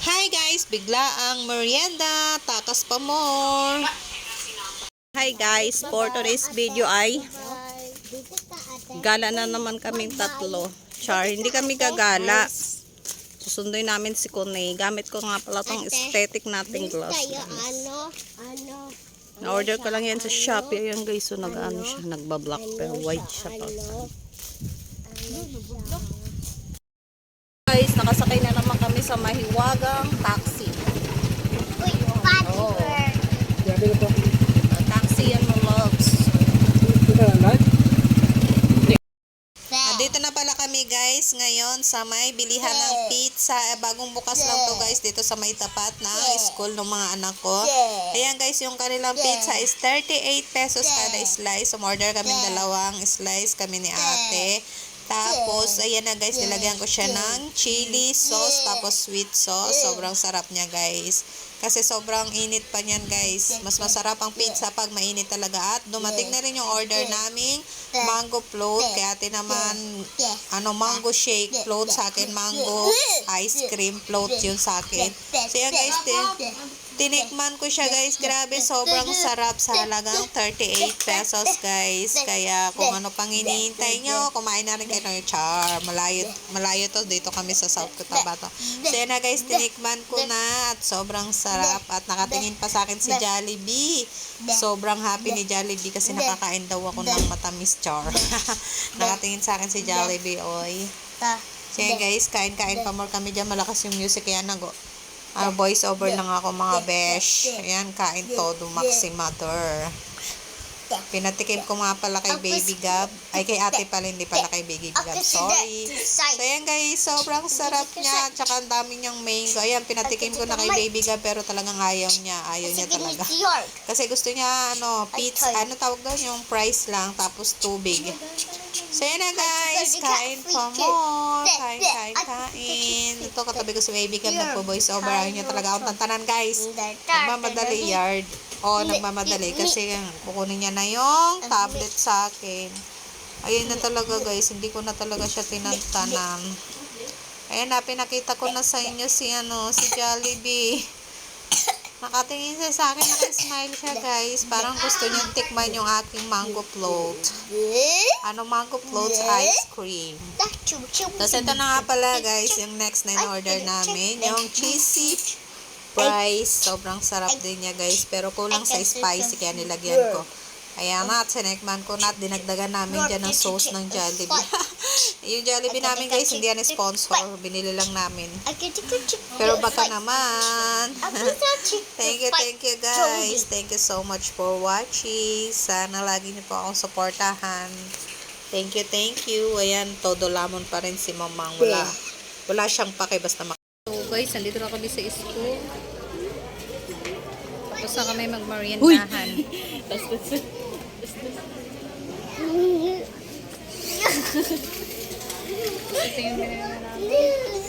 Hi guys, bigla ang merienda, takas pa more. Hi guys, for today's video ay gala na naman kaming tatlo. Char, hindi kami gagala. Susunduin namin si Kone. Gamit ko nga pala tong aesthetic nating gloss. Ano, ano, Na-order ko lang yan sa Shopee. Ayan guys, so nag-ano siya, nagbablock pero white siya pa. Guys, nakasakay na sa mahiwagang taxi. uy, Oh. bird. Uh, taxi and loves. Ah, dito na pala kami guys ngayon sa may bilihan ng pizza. Eh, bagong bukas lang to guys dito sa may tapat ng school ng mga anak ko. Ayan guys, yung kanilang pizza is 38 pesos kada slice. Umorder kami dalawang slice kami ni ate. Tapos, ayan na guys, nilagyan ko siya ng chili sauce, tapos sweet sauce. Sobrang sarap niya guys. Kasi sobrang init pa niyan guys. Mas masarap ang pizza pag mainit talaga. At dumating na rin yung order naming mango float. Kaya ate naman, ano, mango shake float sa akin. Mango ice cream float yun sa akin. So yan guys, tinikman ko siya guys. Grabe, sobrang sarap sa halagang 38 pesos guys. Kaya kung ano pang hinihintay nyo, kumain na rin kayo char. Malayo, malayo to. Dito kami sa South Cotabato. So yan na guys, tinikman ko na at sobrang sarap. At nakatingin pa sa akin si Jollibee. Sobrang happy ni Jollibee kasi nakakain daw ako ng matamis char. nakatingin sa akin si Jollibee, oy. So yan guys, kain-kain pa more kami dyan. Malakas yung music. Kaya nag uh, voice over lang ako mga besh. Ayan, kain todo maximator. Pinatikim ko nga pala kay Baby Gab. Ay, kay ate pala, hindi pala kay Baby Gab. Sorry. So, ayan guys, sobrang sarap niya. Tsaka ang dami niyang mango. Ayan, pinatikim ko na kay Baby Gab, pero talagang ayaw niya. Ayaw niya talaga. Kasi gusto niya, ano, pizza, ano tawag doon, yung price lang, tapos tubig. So, yan na guys, kain pa mo. Kain, kain, kain. Ito, katabi ko si Baby Gab, nagpo-voice over. Ayaw niya talaga akong tantanan guys. Nagmamadali yard. O, nagmamadali kasi kukunin niya na yung tablet sa akin. Ayun na talaga guys, hindi ko na talaga siya tinantanan. Ayan na, pinakita ko na sa inyo si ano, si Jollibee. Nakatingin siya sa akin, nakasmile siya guys. Parang gusto niyang tikman yung aking mango float. Ano mango floats ice cream. Tapos ito na nga pala guys, yung next na in-order namin, yung cheesy fries. Sobrang sarap din niya guys, pero kulang sa spicy kaya nilagyan ko. Ayan na, at sinekman ko na at dinagdagan namin dyan ng sauce ng Jollibee. yung Jollibee namin guys, hindi yan sponsor. Binili lang namin. Pero baka naman. thank you, thank you guys. Thank you so much for watching. Sana lagi niyo po akong supportahan. Thank you, thank you. Ayan, todo lamon pa rin si Mamang. Wala, wala siyang pake basta mak- So guys, nandito na kami sa school. Tapos na kami magmariendahan. Ito yung binili namin.